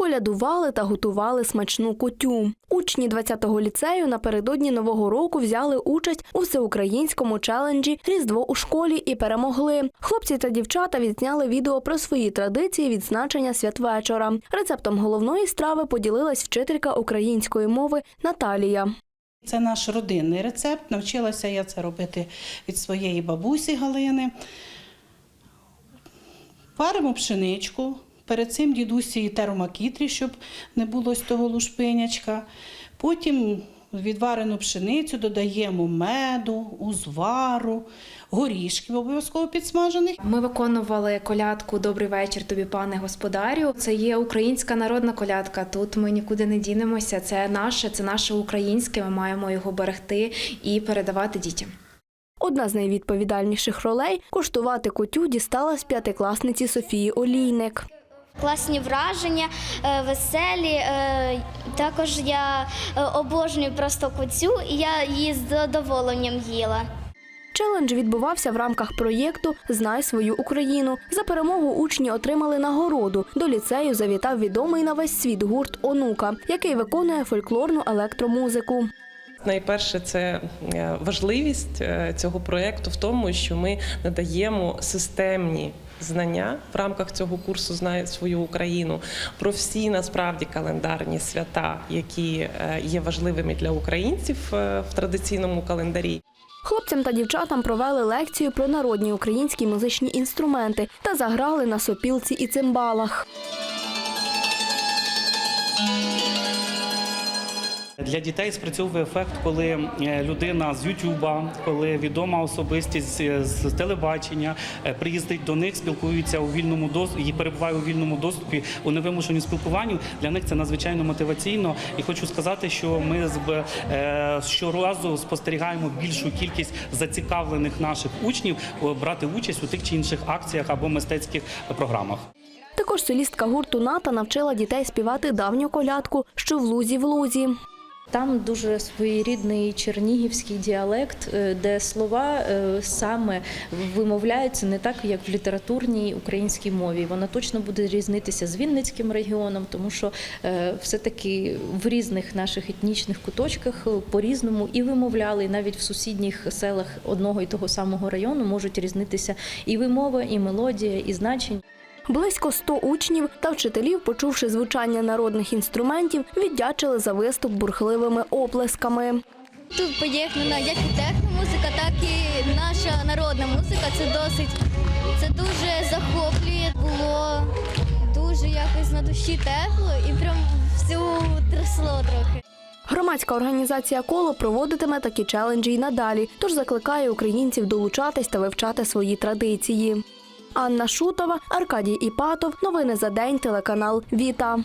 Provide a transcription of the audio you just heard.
колядували та готували смачну кутю. Учні 20-го ліцею напередодні нового року взяли участь у всеукраїнському челенджі Різдво у школі і перемогли. Хлопці та дівчата відзняли відео про свої традиції відзначення святвечора. Рецептом головної страви поділилась вчителька української мови Наталія. Це наш родинний рецепт. Навчилася я це робити від своєї бабусі Галини. Варимо пшеничку. Перед цим дідусі теру макітрі, щоб не було з того лушпинячка. Потім відварену пшеницю додаємо меду, узвару, горішків обов'язково підсмажених. Ми виконували колядку Добрий вечір тобі, пане господарю. Це є українська народна колядка. Тут ми нікуди не дінемося. Це наше, це наше українське. Ми маємо його берегти і передавати дітям. Одна з найвідповідальніших ролей куштувати кутю дісталась п'ятикласниці Софії Олійник. Класні враження, е, веселі. е, Також я е, обожнюю просто куцю, і я її з задоволенням їла. Челендж відбувався в рамках проєкту Знай свою Україну. За перемогу учні отримали нагороду. До ліцею завітав відомий на весь світ гурт Онука, який виконує фольклорну електромузику. Найперше, це е, важливість е, цього проєкту в тому, що ми надаємо системні знання в рамках цього курсу Знає свою Україну про всі насправді календарні свята, які е, є важливими для українців в традиційному календарі. Хлопцям та дівчатам провели лекцію про народні українські музичні інструменти та заграли на сопілці і цимбалах. Для дітей спрацьовує ефект, коли е, людина з Ютуба, коли відома особистість з- з телебачення е, приїздить до них, спілкується у вільному доступі і перебуває у вільному доступі у невимушеному спілкуванні. Для них це надзвичайно мотиваційно. І хочу сказати, що ми е, щоразу спостерігаємо більшу кількість зацікавлених наших учнів е, брати участь у тих чи інших акціях або мистецьких програмах. Також солістка гурту НАТО навчила дітей співати давню колядку, що в лузі в лузі. Там дуже своєрідний чернігівський діалект, е, де слова е, саме вимовляються не так, як в літературній українській мові. Вона точно буде різнитися з Вінницьким регіоном, тому що е, все-таки в різних наших етнічних куточках по-різному і вимовляли, і навіть в сусідніх селах одного і того самого району можуть різнитися і вимова, і мелодія, і значення. Близько 100 учнів та вчителів, почувши звучання народних інструментів, віддячили за виступ бурхливими оплесками. Тут поєднана як і техномузика, так і наша народна музика. Це досить це дуже захоплює. Було дуже якось на душі тепло і прям всю трясло трохи. Громадська організація коло проводитиме такі челенджі й надалі, тож закликає українців долучатись та вивчати свої традиції. Анна Шутова, Аркадій Іпатов. Новини за день. Телеканал Віта.